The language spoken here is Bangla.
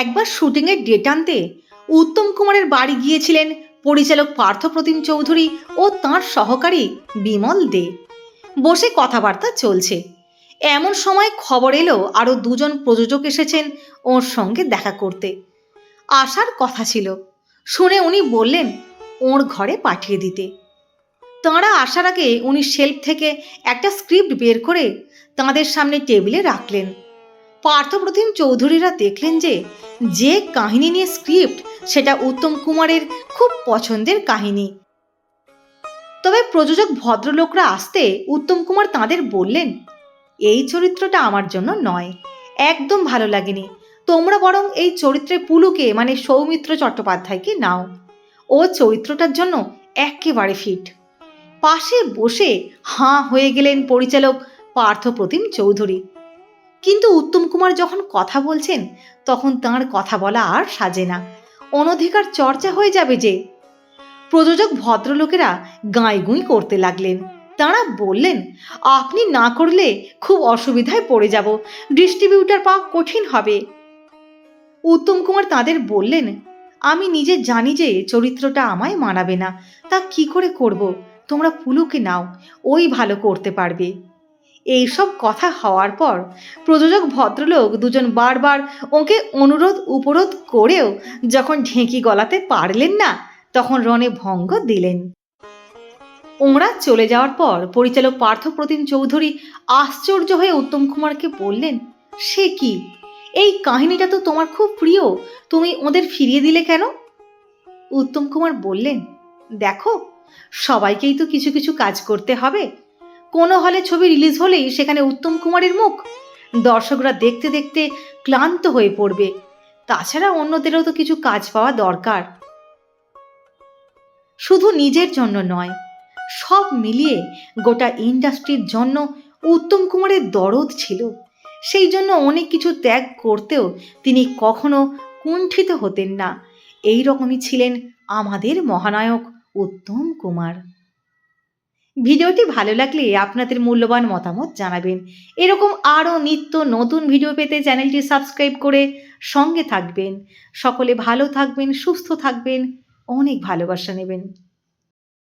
একবার শুটিংয়ের ডেট আনতে উত্তম কুমারের বাড়ি গিয়েছিলেন পরিচালক পার্থপ্রতিম চৌধুরী ও তাঁর সহকারী বিমল দে। বসে কথাবার্তা চলছে। এমন সময় খবর এলো আরও দুজন প্রযোজক এসেছেন ওর সঙ্গে দেখা করতে। আসার কথা ছিল। শুনে উনি বললেন, ওর ঘরে পাঠিয়ে দিতে। তাঁরা আসার আগে উনি শেলফ থেকে একটা স্ক্রিপ্ট বের করে তাঁদের সামনে টেবিলে রাখলেন। পার্থপ্রতিম চৌধুরীরা দেখলেন যে যে কাহিনী নিয়ে স্ক্রিপ্ট সেটা উত্তম কুমারের খুব পছন্দের কাহিনী। তবে প্রযোজক ভদ্রলোকরা আসতে উত্তম কুমার তাঁদের বললেন, এই চরিত্রটা আমার জন্য নয়, একদম ভালো লাগেনি। তোমরা বরং এই চরিত্রে পুলুকে মানে সৌমিত্র চট্টোপাধ্যায়কে নাও। ও চরিত্রটার জন্য একেবারে ফিট পাশে বসে হাঁ হয়ে গেলেন পরিচালক পার্থপ্রতিম চৌধুরী। কিন্তু উত্তম কুমার যখন কথা বলছেন, তখন তাঁর কথা বলা আর সাজে না। অনধিকার চর্চা হয়ে যাবে যে। প্রযোজক ভদ্রলোকেরা গাঁইগুঁই করতে লাগলেন। তাঁরা বললেন, আপনি না করলে খুব অসুবিধায় পড়ে যাব। ডিস্ট্রিবিউটার পাওয়া কঠিন হবে। উত্তম কুমার তাদের বললেন, আমি নিজে জানি যে চরিত্রটা আমায় মানাবে না। তা কি করে করব? তোমরা পুলুকে নাও, ওই ভালো করতে পারবে। এইসব কথা হওয়ার পর প্রযোজক ভদ্রলোক দুজন বারবার ওকে অনুরোধ উপরোধ করেও যখন ঢেঁকি গলাতে পারলেন না, তখন রনে ভঙ্গ দিলেন। ওঁরা চলে যাওয়ার পর পরিচালক পার্থপ্রতিম চৌধুরী আশ্চর্য হয়ে উত্তম কুমারকে বললেন, সে কি? এই কাহিনীটা তো তোমার খুব প্রিয়, তুমি ওদের ফিরিয়ে দিলে কেন? উত্তম কুমার বললেন, দেখো, সবাইকেই তো কিছু কিছু কাজ করতে হবে কোনো হলে ছবি রিলিজ হলেই সেখানে উত্তম কুমারের মুখ? দর্শকরা দেখতে দেখতে ক্লান্ত হয়ে পড়বে। তাছাড়া অন্যদেরও তো কিছু কাজ পাওয়া দরকার। শুধু নিজের জন্য নয়, সব মিলিয়ে গোটা ইন্ডাস্ট্রির জন্য উত্তম কুমারের দরদ ছিল। সেই জন্য অনেক কিছু ত্যাগ করতেও তিনি কখনো কুণ্ঠিত হতেন না। এই রকমই ছিলেন আমাদের মহানায়ক উত্তম কুমার। ভিডিওটি ভালো লাগলে আপনাদের মূল্যবান মতামত জানাবেন। এরকম আরও নিত্য নতুন ভিডিও পেতে চ্যানেলটি সাবস্ক্রাইব করে সঙ্গে থাকবেন। সকলে ভালো থাকবেন, সুস্থ থাকবেন। অনেক ভালোবাসা নেবেন।